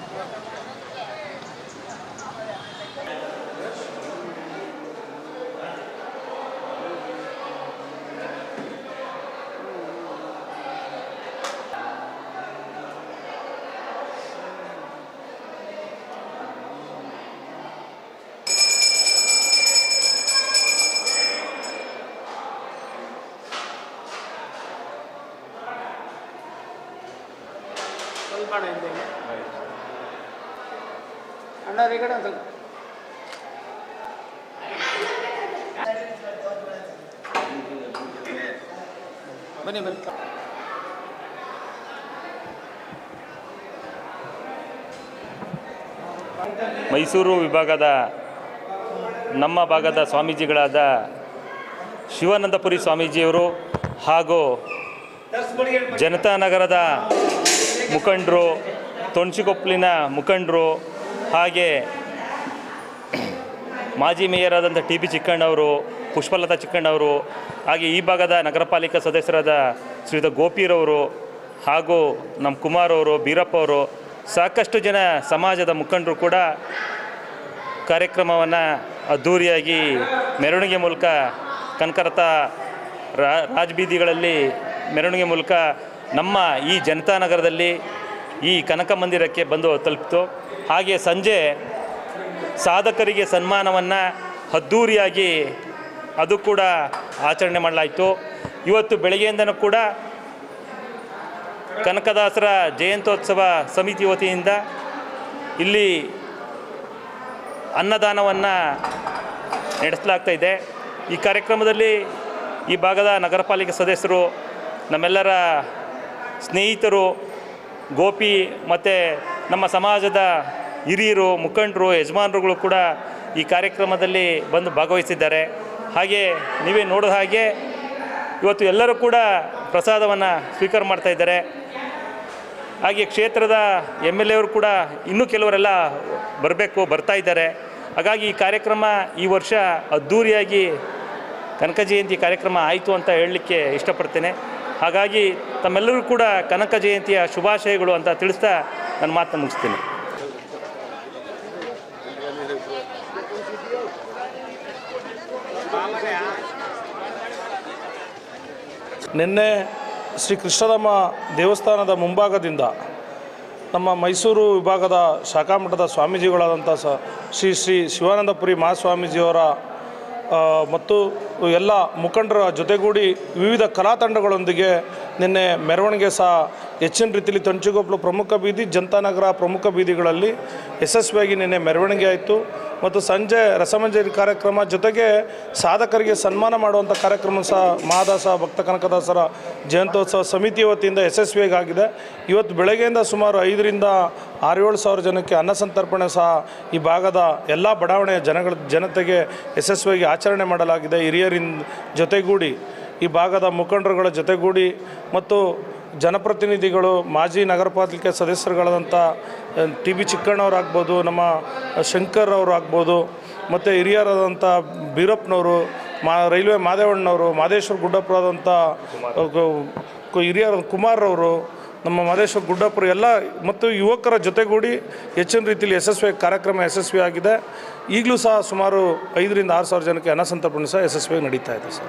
Gracias. ಅಣ್ಣವ್ರ ಈ ಕಡೆ ಬನ್ನಿ ಬನ್ನಿ. ಮೈಸೂರು ವಿಭಾಗದ ನಮ್ಮ ಭಾಗದ ಸ್ವಾಮೀಜಿಗಳಾದ ಶಿವಾನಂದಪುರಿ ಸ್ವಾಮೀಜಿಯವರು ಹಾಗೂ ಜನತಾ ನಗರದ ಮುಖಂಡರು ತೊಣಚಿಕೊಪ್ಪಲಿನ ಮುಖಂಡರು ಹಾಗೆ ಮಾಜಿ ಮೇಯರಾದಂಥ ಟಿ ಬಿ ಚಿಕ್ಕಣ್ಣವರು ಪುಷ್ಪಲತಾ ಚಿಕ್ಕಣ್ಣವರು ಹಾಗೆ ಈ ಭಾಗದ ನಗರ ಪಾಲಿಕಾ ಸದಸ್ಯರಾದ ಶ್ರೀಯುತ ಗೋಪಿರವರು ಹಾಗೂ ನಮ್ಮ ಕುಮಾರ್ ಅವರು, ಬೀರಪ್ಪ ಅವರು, ಸಾಕಷ್ಟು ಜನ ಸಮಾಜದ ಮುಖಂಡರು ಕೂಡ ಕಾರ್ಯಕ್ರಮವನ್ನು ಅದ್ಧೂರಿಯಾಗಿ ಮೆರವಣಿಗೆ ಮೂಲಕ ಕನಕರಥ ರಾ ರಾಜಬೀದಿಗಳಲ್ಲಿ ಮೆರವಣಿಗೆ ಮೂಲಕ ನಮ್ಮ ಈ ಜನತಾ ನಗರದಲ್ಲಿ ಈ ಕನಕ ಮಂದಿರಕ್ಕೆ ಬಂದು ತಲುಪಿತು. ಹಾಗೆ ಸಂಜೆ ಸಾಧಕರಿಗೆ ಸನ್ಮಾನವನ್ನು ಅದ್ಧೂರಿಯಾಗಿ ಅದು ಕೂಡ ಆಚರಣೆ ಮಾಡಲಾಯಿತು. ಇವತ್ತು ಬೆಳಗ್ಗೆಯಿಂದನೂ ಕೂಡ ಕನಕದಾಸರ ಜಯಂತ್ಯೋತ್ಸವ ಸಮಿತಿ ವತಿಯಿಂದ ಇಲ್ಲಿ ಅನ್ನದಾನವನ್ನು ನಡೆಸಲಾಗ್ತಾ ಇದೆ. ಈ ಕಾರ್ಯಕ್ರಮದಲ್ಲಿ ಈ ಭಾಗದ ನಗರಪಾಲಿಕೆ ಸದಸ್ಯರು, ನಮ್ಮೆಲ್ಲರ ಸ್ನೇಹಿತರು ಗೋಪಿ ಮತ್ತು ನಮ್ಮ ಸಮಾಜದ ಹಿರಿಯರು, ಮುಖಂಡರು, ಯಜಮಾನರುಗಳು ಕೂಡ ಈ ಕಾರ್ಯಕ್ರಮದಲ್ಲಿ ಬಂದು ಭಾಗವಹಿಸಿದ್ದಾರೆ. ಹಾಗೆ ನೀವೇ ನೋಡಿದ ಹಾಗೆ ಇವತ್ತು ಎಲ್ಲರೂ ಕೂಡ ಪ್ರಸಾದವನ್ನು ಸ್ವೀಕಾರ ಮಾಡ್ತಾ ಇದ್ದಾರೆ. ಹಾಗೆ ಕ್ಷೇತ್ರದ ಎಂ ಎಲ್ ಎವರು ಕೂಡ ಇನ್ನೂ ಕೆಲವರೆಲ್ಲ ಬರಬೇಕು, ಬರ್ತಾ ಇದ್ದಾರೆ. ಹಾಗಾಗಿ ಈ ಕಾರ್ಯಕ್ರಮ ಈ ವರ್ಷ ಅದ್ಧೂರಿಯಾಗಿ ಕನಕ ಜಯಂತಿ ಕಾರ್ಯಕ್ರಮ ಆಯಿತು ಅಂತ ಹೇಳಲಿಕ್ಕೆ ಇಷ್ಟಪಡ್ತೇನೆ. ಹಾಗಾಗಿ ತಮ್ಮೆಲ್ಲರೂ ಕೂಡ ಕನಕ ಜಯಂತಿಯ ಶುಭಾಶಯಗಳು ಅಂತ ತಿಳಿಸ್ತಾ ನನ್ನ ಮಾತನ್ನು ಮುಗಿಸ್ತೀನಿ. ನಿನ್ನೆ ಶ್ರೀ ಕೃಷ್ಣರಾಮ ದೇವಸ್ಥಾನದ ಮುಂಭಾಗದಿಂದ ನಮ್ಮ ಮೈಸೂರು ವಿಭಾಗದ ಶಾಖಾಮಠದ ಸ್ವಾಮೀಜಿಗಳಾದಂಥ ಸ ಶ್ರೀ ಶ್ರೀ ಶಿವಾನಂದಪುರಿ ಮಹಾಸ್ವಾಮೀಜಿಯವರ ಮತ್ತು ಎಲ್ಲ ಮುಖಂಡರ ಜೊತೆಗೂಡಿ ವಿವಿಧ ಕಲಾ ತಂಡಗಳೊಂದಿಗೆ ನಿನ್ನೆ ಮೆರವಣಿಗೆ ಸಹ ಹೆಚ್ಚಿನ ರೀತಿಯಲ್ಲಿ ತಂಚುಗೊಪ್ಪಲು ಪ್ರಮುಖ ಬೀದಿ ಜನತಾನಗರ ಪ್ರಮುಖ ಬೀದಿಗಳಲ್ಲಿ ಯಶಸ್ವಿಯಾಗಿ ನಿನ್ನೆ ಮೆರವಣಿಗೆ ಆಯಿತು. ಮತ್ತು ಸಂಜೆ ರಸಮಂಜರಿ ಕಾರ್ಯಕ್ರಮ ಜೊತೆಗೆ ಸಾಧಕರಿಗೆ ಸನ್ಮಾನ ಮಾಡುವಂಥ ಕಾರ್ಯಕ್ರಮ ಸಹ ಮಹಾದಾಸ ಭಕ್ತ ಕನಕದಾಸರ ಜಯಂತ್ಯೋತ್ಸವ ಸಮಿತಿ ವತಿಯಿಂದ ಯಶಸ್ವಿಯಾಗಿ ಆಗಿದೆ. ಇವತ್ತು ಬೆಳಗ್ಗೆಯಿಂದ ಸುಮಾರು ಐದರಿಂದ ಆರು ಏಳು ಸಾವಿರ ಜನಕ್ಕೆ ಅನ್ನ ಸಂತರ್ಪಣೆ ಸಹ ಈ ಭಾಗದ ಎಲ್ಲ ಬಡಾವಣೆಯ ಜನಗಳ ಜನತೆಗೆ ಯಶಸ್ವಿಯಾಗಿ ಆಚರಣೆ ಮಾಡಲಾಗಿದೆ. ಹಿರಿಯರಿಂದ ಜೊತೆಗೂಡಿ ಈ ಭಾಗದ ಮುಖಂಡರುಗಳ ಜೊತೆಗೂಡಿ ಮತ್ತು ಜನಪ್ರತಿನಿಧಿಗಳು, ಮಾಜಿ ನಗರ ಪಾಲಿಕೆ ಸದಸ್ಯರುಗಳಾದಂಥ ಟಿ ಬಿ ಚಿಕ್ಕಣ್ಣವರಾಗ್ಬೋದು, ನಮ್ಮ ಶಂಕರ್ ಅವರು ಆಗ್ಬೋದು ಮತ್ತು ಹಿರಿಯರಾದಂಥ ಬೀರಪ್ಪನವರು, ಮಾ, ರೈಲ್ವೆ ಮಾದೇವಣ್ಣವರು ಮಾದೇಶ್ವರ ಗುಡ್ಡಪ್ಪರಾದಂಥ ಹಿರಿಯರ ಕುಮಾರ್ರವರು, ನಮ್ಮ ಮಾದೇಶ್ವರ ಗುಡ್ಡಪ್ಪರು ಎಲ್ಲ ಮತ್ತು ಯುವಕರ ಜೊತೆಗೂಡಿ ಹೆಚ್ಚಿನ ರೀತಿಯಲ್ಲಿ ಯಶಸ್ವಿ ಕಾರ್ಯಕ್ರಮ ಯಶಸ್ವಿಯಾಗಿದೆ ಈಗಲೂ ಸಹ ಸುಮಾರು ಐದರಿಂದ ಆರು ಸಾವಿರ ಜನಕ್ಕೆ ಅನ್ನ ಸಂತರ್ಪಣೆ ಸಹ ಯಶಸ್ವಿಯಾಗಿ ನಡೀತಾ ಇದೆ sir.